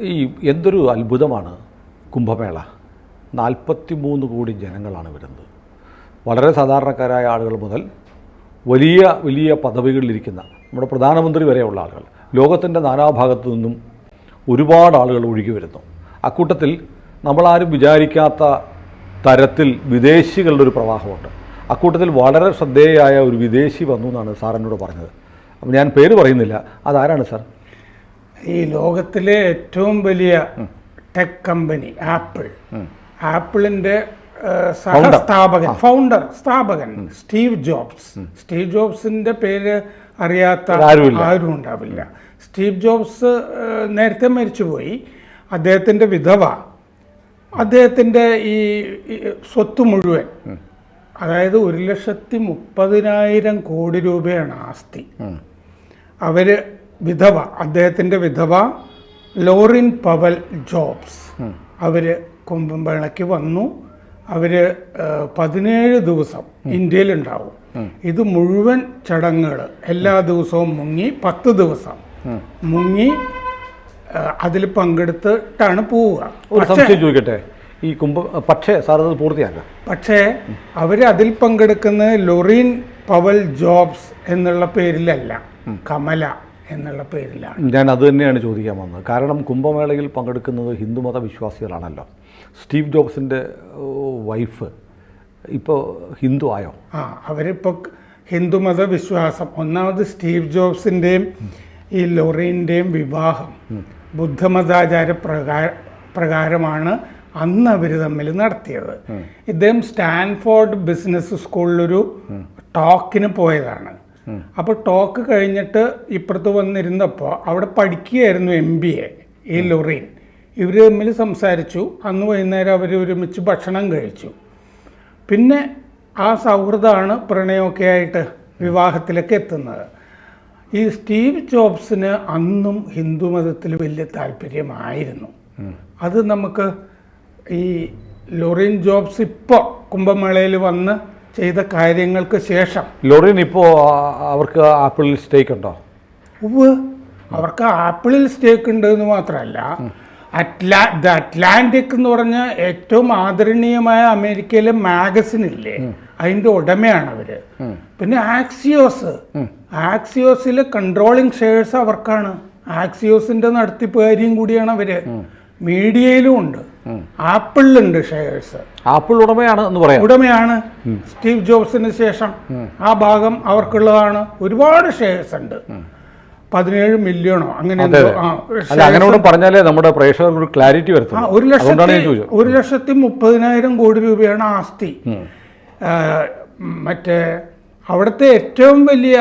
ഈ എന്തൊരു അത്ഭുതമാണ് കുംഭമേള. നാൽപ്പത്തി മൂന്ന് കോടി ജനങ്ങളാണ് വരുന്നത്. വളരെ സാധാരണക്കാരായ ആളുകൾ മുതൽ വലിയ വലിയ പദവികളിലിരിക്കുന്ന നമ്മുടെ പ്രധാനമന്ത്രി വരെയുള്ള ആളുകൾ ലോകത്തിന്റെ നാനാഭാഗത്തു നിന്നും ഒരുപാട് ആളുകൾ ഒഴുകി വരുന്നു. അക്കൂട്ടത്തിൽ നമ്മളാരും വിചാരിക്കാത്ത തരത്തിൽ വിദേശികളുടെ ഒരു പ്രവാഹമുണ്ട്. അക്കൂട്ടത്തിൽ വളരെ ശ്രദ്ധേയായ ഒരു വിദേശി വന്നു എന്നാണ് സാറിനോട് പറഞ്ഞത്. അപ്പം ഞാൻ പേര് പറയുന്നില്ല. അതാരാണ് സാർ? ഈ ലോകത്തിലെ ഏറ്റവും വലിയ ടെക് കമ്പനി ആപ്പിൾ ആപ്പിളിന്റെ സഹസ്ഥാപകൻ ഫൗണ്ടർ സ്ഥാപകൻ സ്റ്റീവ് ജോബ്സ് സ്റ്റീവ് ജോബ്സിന്റെ പേര് അറിയാത്ത ആരും ഉണ്ടാവില്ല. സ്റ്റീവ് ജോബ്സ് നേരത്തെ മരിച്ചുപോയി. അദ്ദേഹത്തിന്റെ വിധവ. അദ്ദേഹത്തിന്റെ ഈ ഈ സ്വത്ത് മുഴുവൻ. അതായത് ഒരു ലക്ഷത്തി മുപ്പതിനായിരം കോടി രൂപയാണ് ആസ്തി. അവർ വിധവ അദ്ദേഹത്തിന്റെ വിധവ ലോറിൻ പവൽ ജോബ്സ്. അവർ കുംഭമേളയ്ക്ക് വന്നു. അവർ ഏഹ്, പതിനേഴ് ദിവസം ഇന്ത്യയിലുണ്ടാവും. ഇത് മുഴുവൻ ചടങ്ങുകൾ എല്ലാ ദിവസവും മുങ്ങി പത്ത് ദിവസം മുങ്ങി അതിൽ പങ്കെടുത്തിട്ടാണ് പോവുക. ഒരു സംശയം ചോദിക്കട്ടെ? ഈ കുംഭ പക്ഷേ സാർ അത് പൂർത്തിയാക്കാം പക്ഷേ അവർ അതിൽ പങ്കെടുക്കുന്നത് ലൊറീൻ പവൽ ജോബ്സ് എന്നുള്ള പേരിലല്ല. കമല. എന്നുള്ള പേരിലാണ്. ഞാൻ അത് തന്നെയാണ് ചോദിക്കാൻ വന്നത്. കാരണം കുംഭമേളയിൽ പങ്കെടുക്കുന്നത് ഹിന്ദുമത വിശ്വാസികളാണല്ലോ സ്റ്റീവ് ജോബ്സിന്റെ വൈഫ് ഇപ്പോൾ ഹിന്ദു ആയോ? ആ അവരിപ്പോൾ ഹിന്ദുമത വിശ്വാസം ഒന്നാമത് സ്റ്റീവ് ജോബ്സിന്റെയും ഈ ലൊറീന്റെയും വിവാഹം ബുദ്ധമതാചാര പ്രകാര പ്രകാരമാണ് അന്ന് അവർ തമ്മിൽ നടത്തിയത്. ഇദ്ദേഹം സ്റ്റാൻഫോർഡ് ബിസിനസ് സ്കൂളിലൊരു ടോക്കിന് പോയതാണ്. അപ്പോൾ ടോക്ക് കഴിഞ്ഞിട്ട് ഇപ്പുറത്ത് വന്നിരുന്നപ്പോൾ അവിടെ പഠിക്കുകയായിരുന്നു എം ബി എ ഈ ലൊറീൻ ഇവർ തമ്മിൽ സംസാരിച്ചു. അന്ന് വൈകുന്നേരം അവർ ഒരുമിച്ച് ഭക്ഷണം കഴിച്ചു. പിന്നെ ആ സൗഹൃദമാണ് പ്രണയമൊക്കെ ആയിട്ട് വിവാഹത്തിലേക്ക് എത്തുന്നത്. ഈ സ്റ്റീവ് ജോബ്സിന് അന്നും ഹിന്ദു മതത്തിൽ വലിയ താല്പര്യമായിരുന്നു. അത് നമുക്ക് ഈ ലൊറിൻ ജോബ്സ് ഇപ്പോൾ കുംഭമേളയിൽ വന്ന് ചെയ്ത കാര്യങ്ങൾക്ക് ശേഷം ലോറിൻ ഇപ്പോൾ അവർക്ക് ആപ്പിളിൽ സ്റ്റേക്ക് ഉണ്ടോ ഉവ് അവർക്ക് ആപ്പിളിൽ സ്റ്റേക്ക് ഉണ്ട് എന്ന് മാത്രമല്ല അറ്റ്ലാ ദ അറ്റ്ലാന്റിക് എന്ന് പറഞ്ഞ ഏറ്റവും ആദരണീയമായ അമേരിക്കയിലെ മാഗസിൻ ഇല്ലേ? അതിന്റെ ഉടമയാണ് അവർ. പിന്നെ ആക്സിയോസ്. ആക്സിയോസിലെ കൺട്രോളിങ് ഷെയർസ് അവർക്കാണ്. ആക്സിയോസിന്റെ നടത്തിപ്പുകാരിയും കൂടിയാണ് അവർ. മീഡിയയിലും ഉണ്ട്. ആപ്പിളിലുണ്ട് ഷെയർസ്. ആപ്പിൾ ഉടമയാണ് എന്ന് പറയാം. ഉടമയാണ് സ്റ്റീവ് ജോബ്സിന് ശേഷം ആ ഭാഗം അവർക്കുള്ളതാണ്. ഒരുപാട് ഷെയർസ് ഉണ്ട്. പതിനേഴ് മില്യണോ അങ്ങനെ പറഞ്ഞാലേ നമ്മുടെ പ്രേക്ഷകർക്ക് ഒരു ക്ലാരിറ്റി വരുത്തും ഒരു ലക്ഷത്തി ഒരു ലക്ഷത്തി മുപ്പതിനായിരം കോടി രൂപയാണ് ആസ്തി. മറ്റേ അവിടുത്തെ ഏറ്റവും വലിയ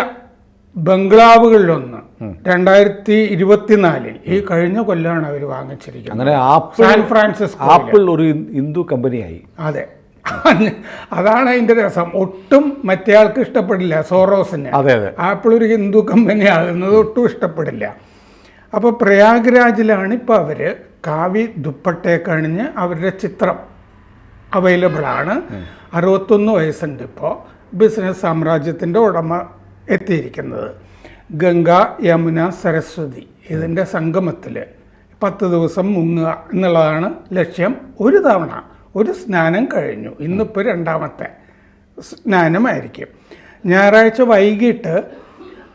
ബംഗ്ലാവുകളിലൊന്ന് രണ്ടായിരത്തി ഇരുപത്തിനാലിൽ ഈ കഴിഞ്ഞ കൊല്ലാണ് അവർ വാങ്ങിച്ചിരിക്കുന്നത്. അങ്ങനെ ആപ്പിൾ സാൻ ഫ്രാൻസിസ്കോ ആപ്പിൾ ഒരു ഹിന്ദു കമ്പനിയായി. അതെ. അതാണ് അതിന്റെ രസം. ഒട്ടും മറ്റേ ആൾക്ക് ഇഷ്ടപ്പെടില്ല സോറോസിന്. അതെ അതെ. ആപ്പിൾ ഒരു ഹിന്ദു കമ്പനി ആകുന്നത് ഒട്ടും ഇഷ്ടപ്പെടില്ല. അപ്പോൾ പ്രയാഗ്രാജിലാണ് ഇപ്പോൾ അവർ കാവി ദുപ്പട്ടെ കണിഞ്ഞ് അവരുടെ ചിത്രം അവൈലബിൾ ആണ്. അറുപത്തൊന്ന് വയസ്സുണ്ട് ഇപ്പോൾ ബിസിനസ് സാമ്രാജ്യത്തിന്റെ ഉടമ എത്തിയിരിക്കുന്നത്. ഗംഗ യമുന സരസ്വതി ഇതിന്റെ സംഗമത്തിൽ പത്ത് ദിവസം മുങ്ങുക എന്നുള്ളതാണ് ലക്ഷ്യം. ഒരു തവണ ഒരു സ്നാനം കഴിഞ്ഞു. ഇന്നിപ്പോൾ രണ്ടാമത്തെ സ്നാനമായിരിക്കും. ഞായറാഴ്ച വൈകിട്ട്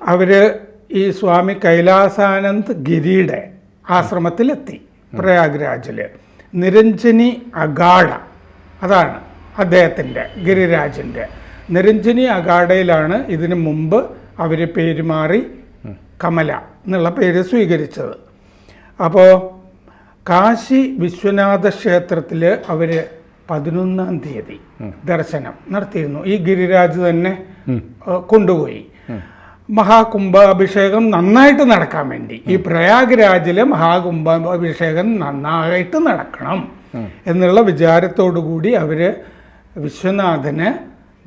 അവർ ഈ സ്വാമി കൈലാസാനന്ദ് ഗിരിയുടെ ആശ്രമത്തിലെത്തി പ്രയാഗ്രാജിൽ. നിരഞ്ജനി അഗാഡ അതാണ് അദ്ദേഹത്തിന്റെ ഗിരിരാജിന്റെ. നിരഞ്ജനി അഗാഡയിലാണ് ഇതിനു മുമ്പ് അവർ പേര് മാറി കമല എന്നുള്ള പേര് സ്വീകരിച്ചത്. അപ്പോൾ കാശി വിശ്വനാഥ ക്ഷേത്രത്തിൽ അവർ പതിനൊന്നാം തീയതി ദർശനം നടത്തിയിരുന്നു. ഈ ഗിരിരാജ് തന്നെ കൊണ്ടുപോയി. മഹാകുംഭാഭിഷേകം നന്നായിട്ട് നടക്കാൻ വേണ്ടി. ഈ പ്രയാഗ്രാജിലെ മഹാകുംഭാഭിഷേകം നന്നായിട്ട് നടക്കണം എന്നുള്ള വിചാരത്തോടു കൂടി അവർ വിശ്വനാഥന്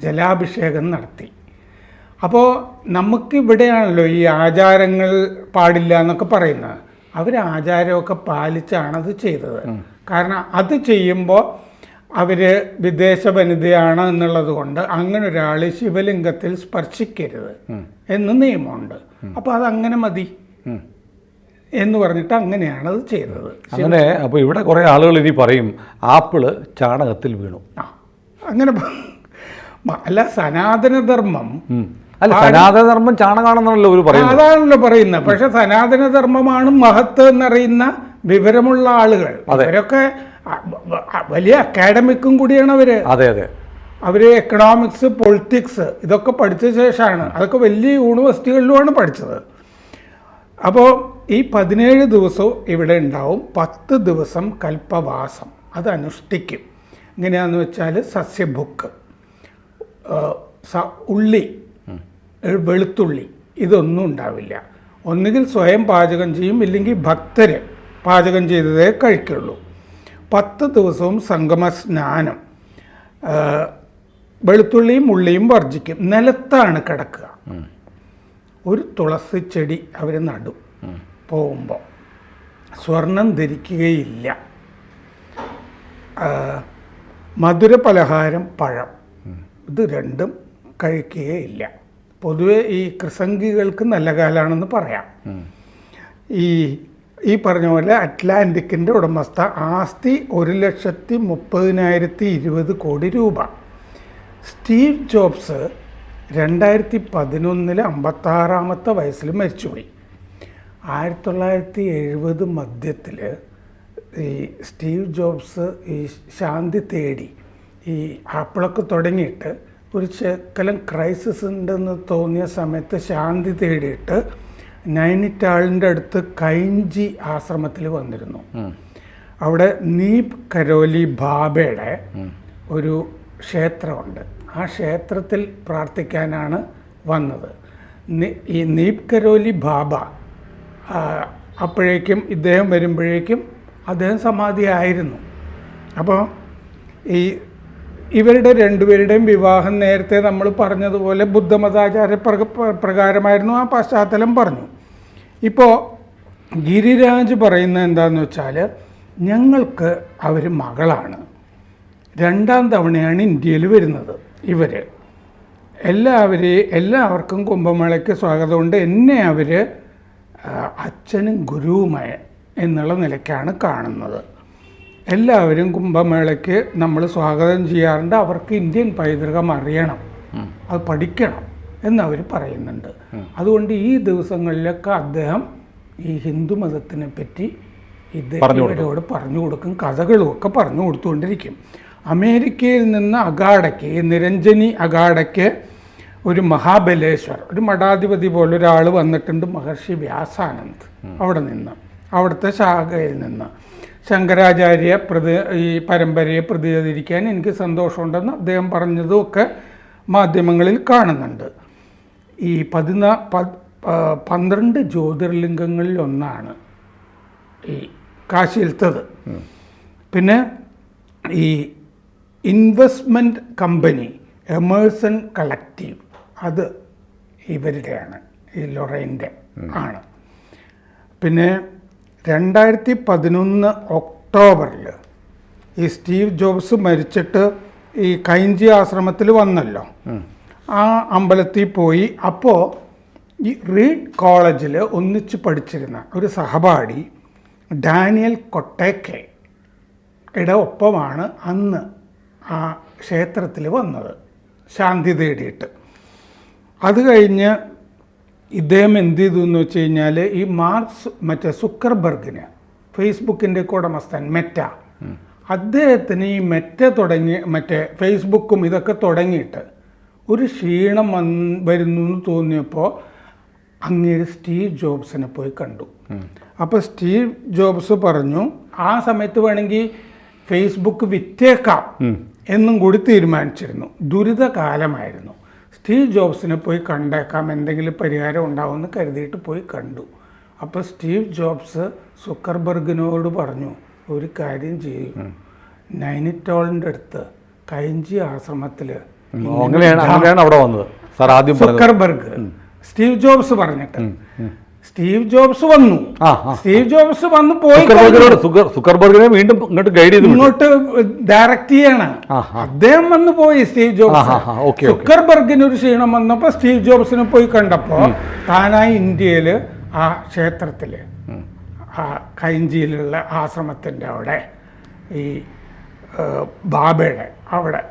ജലാഭിഷേകം നടത്തി. അപ്പോൾ നമുക്കിവിടെയാണല്ലോ ഈ ആചാരങ്ങൾ പാടില്ല എന്നൊക്കെ പറയുന്നത്. അവർ ആചാരമൊക്കെ പാലിച്ചാണ് അത് ചെയ്തത്. കാരണം അത് ചെയ്യുമ്പോൾ അവർ വിദേശ വനിതയാണ് എന്നുള്ളത് കൊണ്ട് അങ്ങനെ ഒരാൾ ശിവലിംഗത്തിൽ സ്പർശിക്കരുത് എന്ന് നിയമമുണ്ട്. അപ്പോൾ അതങ്ങനെ മതി. എന്ന് പറഞ്ഞിട്ട് അങ്ങനെയാണ് അത് ചെയ്തത്. അങ്ങനെ അപ്പോൾ ഇവിടെ കുറേ ആളുകൾ ഇനി പറയും ആപ്പിൾ ചാണകത്തിൽ വീണു. അങ്ങനെ അല്ല സനാതനധർമ്മം. അല്ല സനാതനധർമ്മം ചാണകാണെന്നാണല്ലോ ഒരു പറയുന്നത്. അതാണല്ലോ പറയുന്നത്. പക്ഷെ സനാതനധർമ്മമാണ് മഹത്ത് എന്നറിയുന്ന വിവരമുള്ള ആളുകൾ. അവരൊക്കെ വലിയ അക്കാഡമിക്കും കൂടിയാണ് അവർ. അതെ അതെ. അവർ എക്കണോമിക്സ് പൊളിറ്റിക്സ് ഇതൊക്കെ പഠിച്ച ശേഷമാണ്. അതൊക്കെ വലിയ യൂണിവേഴ്സിറ്റികളിലുമാണ് പഠിച്ചത്. അപ്പോൾ ഈ പതിനേഴ് ദിവസവും ഇവിടെ ഉണ്ടാവും. പത്ത് ദിവസം കൽപ്പവാസം. അത് അനുഷ്ഠിക്കും എങ്ങനെയാണെന്ന് വെച്ചാൽ സസ്യഭുക്ക് ഏഹ് ഉള്ളി. വെളുത്തുള്ളി. ഇതൊന്നും ഉണ്ടാവില്ല. ഒന്നുകിൽ സ്വയം പാചകം ചെയ്യും ഇല്ലെങ്കിൽ ഭക്തർ പാചകം ചെയ്തതേ കഴിക്കുള്ളൂ. പത്ത് ദിവസവും സംഗമ സ്നാനം വെളുത്തുള്ളിയും ഉള്ളിയും വർജിക്കും നിലത്താണ് കിടക്കുക. ഒരു തുളസി ചെടി അവർ നടും. പോകുമ്പോൾ സ്വർണം ധരിക്കുകയില്ല. മധുര പലഹാരം പഴം. ഇത് രണ്ടും കഴിക്കുകയില്ല. പൊതുവെ ഈ കൃസംഗികൾക്ക് നല്ല കാലമാണെന്ന് പറയാം. ഈ ഈ പറഞ്ഞ പോലെ അറ്റ്ലാന്റിക്കിന്റെ ഉടമസ്ഥ ആസ്തി ഒരു ലക്ഷത്തി മുപ്പതിനായിരത്തി ഇരുപത് കോടി രൂപ. സ്റ്റീവ് ജോബ്സ് രണ്ടായിരത്തി പതിനൊന്നിൽ അമ്പത്താറാമത്തെ വയസ്സിൽ മരിച്ചുപോയി. ആയിരത്തി തൊള്ളായിരത്തി എഴുപത് മധ്യത്തിൽ ഈ സ്റ്റീവ് ജോബ്സ് ഈ ശാന്തി തേടി ഈ ആപ്പിളൊക്കെ തുടങ്ങിയിട്ട് ഒരു ചെക്കലം ക്രൈസിസ് ഉണ്ടെന്ന് തോന്നിയ സമയത്ത് ശാന്തി തേടിയിട്ട് നൈനിറ്റാളിന്റെ അടുത്ത് കൈഞ്ചി ആശ്രമത്തിൽ വന്നിരുന്നു. അവിടെ നീപ് കരോലി ബാബയുടെ ഒരു ക്ഷേത്രമുണ്ട്. ആ ക്ഷേത്രത്തിൽ പ്രാർത്ഥിക്കാനാണ് വന്നത്. ഈ നീപ് കരോലി ബാബ അപ്പോഴേക്കും ഇദ്ദേഹം വരുമ്പോഴേക്കും അദ്ദേഹം സമാധിയായിരുന്നു. അപ്പോൾ ഈ ഇവരുടെ രണ്ടുപേരുടെയും വിവാഹം നേരത്തെ നമ്മൾ പറഞ്ഞതുപോലെ ബുദ്ധമതാചാര പ്രകാരമായിരുന്നു ആ പശ്ചാത്തലം പറഞ്ഞു. ഇപ്പോൾ ഗിരിരാജ് പറയുന്നത് എന്താണെന്ന് വെച്ചാൽ ഞങ്ങൾക്ക് അവർ മകളാണ്. രണ്ടാം തവണയാണ് ഇന്ത്യയിൽ വരുന്നത് ഇവർ. എല്ലാവരെയും എല്ലാവർക്കും കുംഭമേളയ്ക്ക് സ്വാഗതമുണ്ട്. എന്നെ അവർ അച്ഛനും ഗുരുവുമായ എന്നുള്ള നിലയ്ക്കാണ് കാണുന്നത്. എല്ലാവരും കുംഭമേളയ്ക്ക് നമ്മൾ സ്വാഗതം ചെയ്യാറുണ്ട്. അവർക്ക് ഇന്ത്യൻ പൈതൃകം അറിയണം. അത് പഠിക്കണം എന്നവർ പറയുന്നുണ്ട്. അതുകൊണ്ട് ഈ ദിവസങ്ങളിലൊക്കെ അദ്ദേഹം ഈ ഹിന്ദു മതത്തിനെ പറ്റി ഇദ്ദേഹത്തിനോട് ഇവരോട് പറഞ്ഞു കൊടുക്കും. കഥകളും ഒക്കെ പറഞ്ഞു കൊടുത്തുകൊണ്ടിരിക്കും. അമേരിക്കയിൽ നിന്ന് അഗാഡയ്ക്ക് ഈ നിരഞ്ജനി അഗാഡയ്ക്ക് ഒരു മഹാബലേശ്വർ ഒരു മഠാധിപതി പോലെ ഒരാൾ വന്നിട്ടുണ്ട് മഹർഷി വ്യാസാനന്ദ് അവിടെ നിന്ന്. അവിടുത്തെ ശാഖയിൽ നിന്ന്. ശങ്കരാചാര്യ പ്രതി ഈ പരമ്പരയെ പ്രതികരിക്കാൻ എനിക്ക് സന്തോഷമുണ്ടെന്ന് അദ്ദേഹം പറഞ്ഞതും ഒക്കെ മാധ്യമങ്ങളിൽ കാണുന്നുണ്ട്. ഈ പതിനാ പന്ത്രണ്ട് ജ്യോതിർലിംഗങ്ങളിൽ ഒന്നാണ് ഈ കാശിയിലത്തത് പിന്നെ ഈ ഇൻവെസ്റ്റ്മെന്റ് കമ്പനി എമേഴ്സൺ കളക്റ്റീവ് അത് ഇവരുടെയാണ് ഈ ലൊറൈന്റെ ആണ്. പിന്നെ രണ്ടായിരത്തി പതിനൊന്ന് ഒക്ടോബറിൽ ഈ സ്റ്റീവ് ജോബ്സ് മരിച്ചിട്ട് ഈ കൈഞ്ചി ആശ്രമത്തിൽ വന്നല്ലോ. ആ അമ്പലത്തിൽ പോയി. അപ്പോൾ ഈ റീഡ് കോളേജിൽ ഒന്നിച്ച് പഠിച്ചിരുന്ന ഒരു സഹപാഠി ഡാനിയൽ കൊട്ടേക്കെ യുടെ ഒപ്പമാണ് അന്ന് ആ ക്ഷേത്രത്തിൽ വന്നത്. ശാന്തി തേടിയിട്ട്. അത് കഴിഞ്ഞ് ഇദ്ദേഹം എന്ത് ചെയ്തു എന്ന് വെച്ച് കഴിഞ്ഞാൽ ഈ മാർക്സ് മറ്റേ സുക്കർബർഗിന് ഫേസ്ബുക്കിന്റെ ഉടമസ്ഥൻ മെറ്റ. അദ്ദേഹത്തിന് ഈ മെറ്റ തുടങ്ങി മറ്റേ ഫേസ്ബുക്കും ഇതൊക്കെ തുടങ്ങിയിട്ട് ഒരു ക്ഷീണം വന്ന് വരുന്നു എന്ന് തോന്നിയപ്പോൾ അങ്ങേര് സ്റ്റീവ് ജോബ്സിനെ പോയി കണ്ടു. അപ്പോൾ സ്റ്റീവ് ജോബ്സ് പറഞ്ഞു ആ സമയത്ത് വേണമെങ്കിൽ ഫേസ്ബുക്ക് വിറ്റേക്കാം എന്നും കൂടി തീരുമാനിച്ചിരുന്നു. ദുരിതകാലമായിരുന്നു. സ്റ്റീവ് ജോബ്സിനെ പോയി കണ്ടേക്കാം. എന്തെങ്കിലും പരിഹാരം ഉണ്ടാവുമെന്ന് കരുതിയിട്ട് പോയി കണ്ടു. അപ്പോൾ സ്റ്റീവ് ജോബ്സ് സുക്കർബർഗിനോട് പറഞ്ഞു ഒരു കാര്യം ചെയ്യും. നൈനിറ്റോളിന്റെ അടുത്ത് കൈഞ്ചി ആശ്രമത്തിൽ അവിടെ വന്നത്. സുക്കർബർഗ്. സ്റ്റീവ് ജോബ്സ് പറഞ്ഞിട്ട് സ്റ്റീവ് ജോബ്സ് വന്നു. സ്റ്റീവ് ജോബ്സ് വന്നു പോയി സുക്കർബർഗിനെ വീണ്ടും ഇങ്ങോട്ട് ഗൈഡ് ചെയ്തു ഇങ്ങോട്ട് ഡയറക്റ്റ് ചെയ്യാണ്. അദ്ദേഹം വന്നു പോയി സ്റ്റീവ് ജോബ്സ്. സുക്കർബർഗിന് ഒരു ക്ഷീണം വന്നപ്പോൾ സ്റ്റീവ് ജോബ്സിനെ പോയി കണ്ടപ്പോൾ താനായി ഇന്ത്യയിൽ ആ ക്ഷേത്രത്തിൽ ആ കൈഞ്ചിയിലുള്ള ആശ്രമത്തിന്റെ അവിടെ ഈ ബാബയുടെ അവിടെ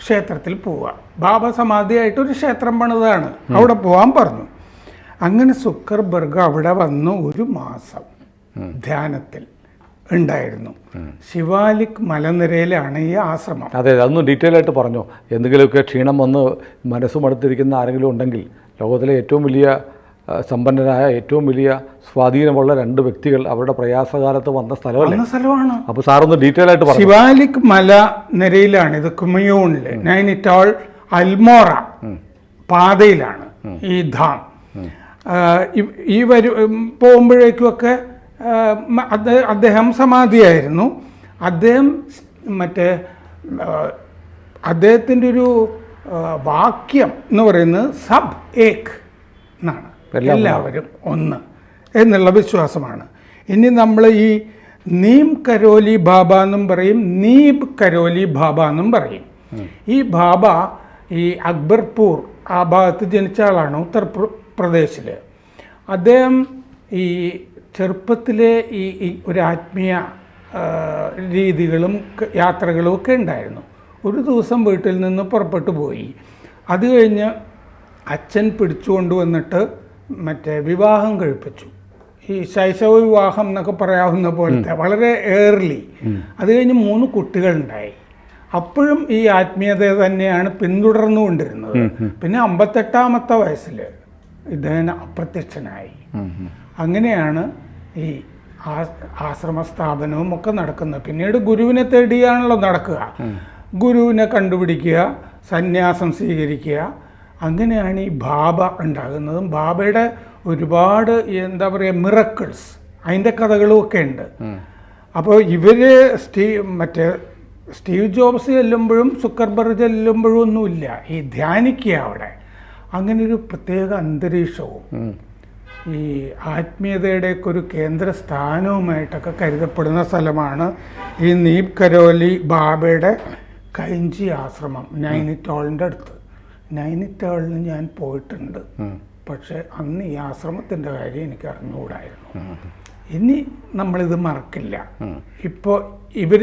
ക്ഷേത്രത്തിൽ പോവുക. ബാബ സമാധിയായിട്ട് ഒരു ക്ഷേത്രം പണിതാണ്. അവിടെ പോകാൻ പറഞ്ഞു. അങ്ങനെ സുക്കർബർഗ് അവിടെ വന്ന് ഒരു മാസം ധ്യാനത്തിൽ ഉണ്ടായിരുന്നു. ശിവാലിക് മലനിരയിലാണ് ഈ ആശ്രമം. അതെ അതൊന്ന് ഡീറ്റെയിൽ ആയിട്ട് പറഞ്ഞു. എന്തെങ്കിലുമൊക്കെ ക്ഷീണം വന്ന് മനസ്സും അടുത്തിരിക്കുന്ന ആരെങ്കിലും ഉണ്ടെങ്കിൽ ലോകത്തിലെ ഏറ്റവും വലിയ സമ്പന്നരായ ഏറ്റവും വലിയ സ്വാധീനമുള്ള രണ്ട് വ്യക്തികൾ അവരുടെ പ്രയാസകാലത്ത് വന്ന സ്ഥലമല്ലേ? സ്ഥലമാണ്. അപ്പോൾ സാറൊന്ന് ഡീറ്റെയിൽ ആയിട്ട് പറഞ്ഞു. ശിവാലിക് മല നിരയിലാണ് ഇത് കുമയൂണിൽ. നൈനിറ്റോൾ അൽമോറ പാതയിലാണ് ഈ ധാം. ഈ- വരു പോകുമ്പോഴേക്കുമൊക്കെ അദ്ദേഹം സമാധിയായിരുന്നു. അദ്ദേഹം മറ്റേ അദ്ദേഹത്തിന്റെ ഒരു വാക്യം എന്ന് പറയുന്നത് സബ് ഏക് എന്നാണ്. എല്ലാവരും ഒന്ന് എന്നുള്ള വിശ്വാസമാണ്. ഇനി നമ്മൾ ഈ നീം കരോലി ബാബ എന്നും പറയും നീബ് കരോലി ബാബ എന്നും പറയും. ഈ ബാബ ഈ അക്ബർപൂർ ആ ഭാഗത്ത് ജനിച്ച ആളാണ് ഉത്തർപ്രദേശിൽ അദ്ദേഹം ഈ ചെറുപ്പത്തിലെ ഈ ഒരു ആത്മീയ രീതികളും യാത്രകളും ഒക്കെ ഉണ്ടായിരുന്നു. ഒരു ദിവസം വീട്ടിൽ നിന്ന് പുറപ്പെട്ടു പോയി. അത് കഴിഞ്ഞ് അച്ഛൻ പിടിച്ചുകൊണ്ട് വന്നിട്ട് മറ്റേ വിവാഹം കഴിപ്പിച്ചു. ഈ ശൈശവ വിവാഹം എന്നൊക്കെ പറയാവുന്ന പോലത്തെ വളരെ ഏർലി. അത് കഴിഞ്ഞ് മൂന്ന് കുട്ടികളുണ്ടായി. അപ്പോഴും ഈ ആത്മീയത തന്നെയാണ് പിന്തുടർന്നുകൊണ്ടിരുന്നത്. പിന്നെ അമ്പത്തെട്ടാമത്തെ വയസ്സിൽ ഇദ്ദേഹം അപ്രത്യക്ഷനായി. അങ്ങനെയാണ് ഈ ആശ്രമ സ്ഥാപനവും ഒക്കെ നടക്കുന്നത്. പിന്നീട് ഗുരുവിനെ തേടിയാണല്ലോ നടക്കുക. ഗുരുവിനെ കണ്ടുപിടിക്കുക സന്യാസം സ്വീകരിക്കുക. അങ്ങനെയാണ് ഈ ബാബ ഉണ്ടാകുന്നതും. ബാബയുടെ ഒരുപാട് എന്താ പറയുക മിറക്കിൾസ് അതിന്റെ കഥകളും ഒക്കെ ഉണ്ട്. അപ്പോൾ ഇവർ സ്റ്റീ മറ്റേ സ്റ്റീവ് ജോബ്സ് ചെല്ലുമ്പോഴും സുക്കർബർഗ് ചെല്ലുമ്പോഴും ഒന്നുമില്ല. ഈ ധ്യാനിക്കുക അവിടെ. അങ്ങനെ ഒരു പ്രത്യേക അന്തരീക്ഷവും ഈ ആത്മീയതയുടെയൊക്കെ ഒരു കേന്ദ്ര സ്ഥാനവുമായിട്ടൊക്കെ കരുതപ്പെടുന്ന സ്ഥലമാണ് ഈ നീപ് കരോലി ബാബയുടെ കൈഞ്ചി ആശ്രമം നൈനിറ്റോളിന്റെ അടുത്ത്. നൈനിറ്റോളിന് ഞാൻ പോയിട്ടുണ്ട്. പക്ഷെ അന്ന് ഈ ആശ്രമത്തിന്റെ കാര്യം എനിക്ക് അറിഞ്ഞുകൂടായിരുന്നു. ഇനി നമ്മളിത് മറക്കില്ല. ഇപ്പോൾ ഇവർ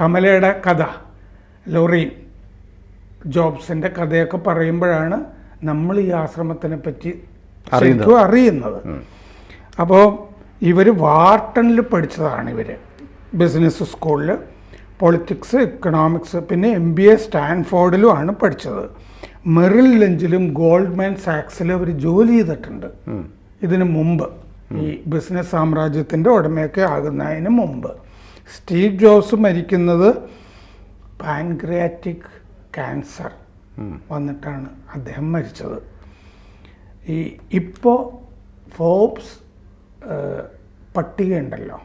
കമലയുടെ കഥ ലോറിൻ ജോബ്സിന്റെ കഥയൊക്കെ പറയുമ്പോഴാണ് നമ്മൾ ഈ ആശ്രമത്തിനെ പറ്റി ശരിക്കും അറിയുന്നത്. അപ്പോൾ ഇവർ വാർട്ടണിൽ പഠിച്ചതാണ് ഇവർ ബിസിനസ് സ്കൂളിൽ പൊളിറ്റിക്സ് ഇക്കണോമിക്സ് പിന്നെ എം ബി എ സ്റ്റാൻഫോർഡിലും ആണ് പഠിച്ചത്. മെറിൽ ലഞ്ചിലും ഗോൾഡ്മാൻ സാക്സിലും അവർ ജോലി ചെയ്തിട്ടുണ്ട്. ഇതിനു മുമ്പ്. ഈ ബിസിനസ് സാമ്രാജ്യത്തിന്റെ ഉടമയൊക്കെ ആകുന്നതിന് മുമ്പ്. സ്റ്റീവ് ജോസ് മരിക്കുന്നത് പാൻക്രിയാറ്റിക് ക്യാൻസർ. വന്നിട്ടാണ് അദ്ദേഹം മരിച്ചത്. ഈ ഇപ്പോൾ ഫോബ്സ് പട്ടികയുണ്ടല്ലോ.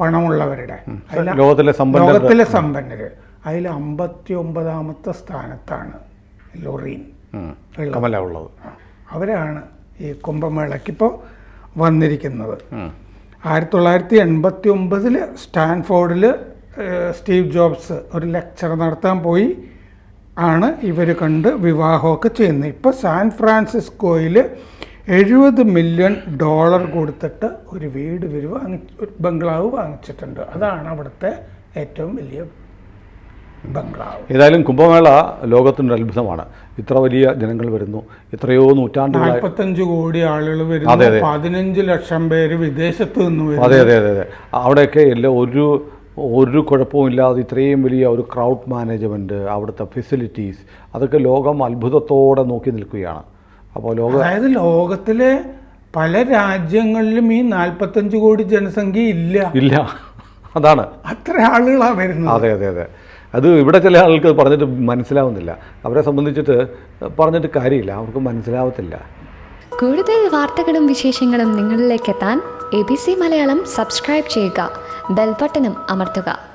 പണമുള്ളവരുടെ. ലോകത്തിലെ സമ്പന്നര്. അതിൽ അമ്പത്തി ഒമ്പതാമത്തെ സ്ഥാനത്താണ് ലൊറീൻ. ഉള്ളത്. അവരാണ് ഈ കുംഭമേളയ്ക്കിപ്പോൾ വന്നിരിക്കുന്നത്. ആയിരത്തി തൊള്ളായിരത്തി എൺപത്തി ഒമ്പതിൽ സ്റ്റാൻഫോർഡിൽ സ്റ്റീവ് ജോബ്സ് ഒരു ലെക്ചർ നടത്താൻ പോയി. ആണ് ഇവർ കണ്ട് വിവാഹമൊക്കെ ചെയ്യുന്നത്. ഇപ്പോൾ സാൻ ഫ്രാൻസിസ്കോയിൽ എഴുപത് മില്യൺ ഡോളർ കൊടുത്തിട്ട് ഒരു വീട് ഇവർ വാങ്ങി ഒരു ബംഗ്ലാവ് വാങ്ങിച്ചിട്ടുണ്ട്. അതാണ് അവിടുത്തെ ഏറ്റവും വലിയ ബംഗ്ലാവ്. ഏതായാലും കുംഭമേള ലോകത്തിന്റെ അത്ഭുതമാണ്. ഇത്ര വലിയ ജനങ്ങൾ വരുന്നു. ഇത്രയോ നൂറ്റാണ്ട് നാൽപ്പത്തഞ്ച് കോടി ആളുകൾ വരുന്നു. പതിനഞ്ച് ലക്ഷം പേര് വിദേശത്ത് നിന്ന് അതെ അതെ അതെ അതെ. അവിടെയൊക്കെ എല്ലാം ഒരു ഒരു കുഴപ്പമില്ലാതെ ഇത്രയും വലിയ ഒരു ക്രൗഡ് മാനേജ്മെന്റ് അവിടുത്തെ ഫെസിലിറ്റീസ് അതൊക്കെ ലോകം അത്ഭുതത്തോടെ നോക്കി നിൽക്കുകയാണ്. അപ്പോൾ ലോക അതായത് ലോകത്തിലെ പല രാജ്യങ്ങളിലും ഈ നാൽപ്പത്തഞ്ച് കോടി ജനസംഖ്യ ഇല്ല. ഇല്ല. അതാണ്. അത്ര ആളുകളാണ് വരുന്നത്. അതെ അതെ അതെ. അത് ഇവിടെ ചില ആൾക്ക് പറഞ്ഞിട്ട് മനസ്സിലാവുന്നില്ല. അവരെ സംബന്ധിച്ചിട്ട് പറഞ്ഞിട്ട് കാര്യമില്ല. അവർക്ക് മനസ്സിലാവത്തില്ല. കൂടുതൽ വാർത്തകളും വിശേഷങ്ങളും നിങ്ങളിലേക്ക് എത്താൻ A B C Malayalam subscribe ചെയ്യുക. ബെൽബട്ടനും അമർത്തുക.